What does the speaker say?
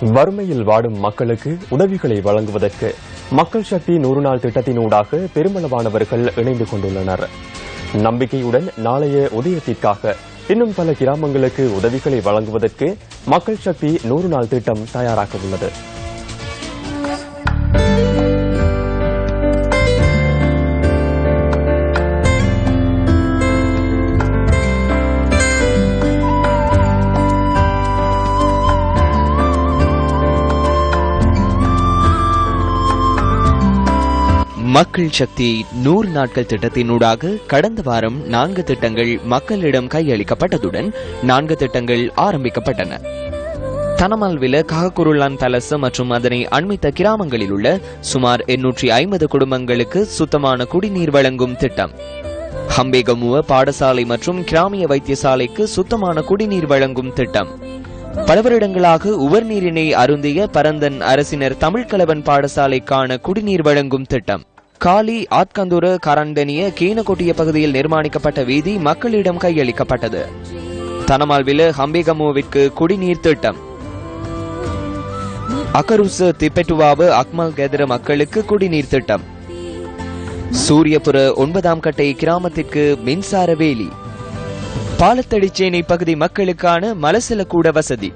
வறுமையில் வாடும் மக்களுக்கு உதவிகளை வழங்குவதற்கு மக்கள் சக்தி நூறு நாள் திட்டத்தினூடாக பெருமளவானவர்கள் இணைந்து கொண்டுள்ளனர். நம்பிக்கையுடன் நாளைய உதயத்திற்காக இன்னும் பல கிராமங்களுக்கு உதவிகளை வழங்குவதற்கு மக்கள் சக்தி நூறு நாள் திட்டம் தயாராக உள்ளது. மக்கள் சக்தி நூறு நாட்கள் திட்டத்தினூடாக கடந்த வாரம் நான்கு திட்டங்கள் மக்களிடம் கையளிக்கப்பட்டதுடன் நான்கு திட்டங்கள் ஆரம்பிக்கப்பட்டன. தனமால்வில காகக்குருளான் தலச மற்றும் அதனை அண்மித்த கிராமங்களில் உள்ள சுமார் எண்ணூற்றி ஐம்பது குடும்பங்களுக்கு சுத்தமான குடிநீர் வழங்கும் திட்டம். ஹம்பேகமுவ பாடசாலை மற்றும் கிராமிய வைத்தியசாலைக்கு சுத்தமான குடிநீர் வழங்கும் திட்டம். பல வருடங்களாக உவர்நீரினை அருந்திய பரந்தன் அரசினர் தமிழ்கலவன் பாடசாலைக்கான குடிநீர் வழங்கும் திட்டம். காலி ஆத்கந்தூரு கரண்டனிய கீனக்குட்டிய பகுதியில் நிர்மாணிக்கப்பட்ட வீதி மக்களிடம் கையளிக்கப்பட்டது. தனமால்வில ஹம்பிகமுவிற்கு குடிநீர் திட்டம். அகருசு திப்பெட்டுவாவு அக்மல் கெதர மக்களுக்கு குடிநீர் திட்டம். சூரியபுர ஒன்பதாம் கட்டை கிராமத்திற்கு மின்சார வேலி. பாலத்தடிச்சேனை பகுதி மக்களுக்கான மலசில கூட வசதி.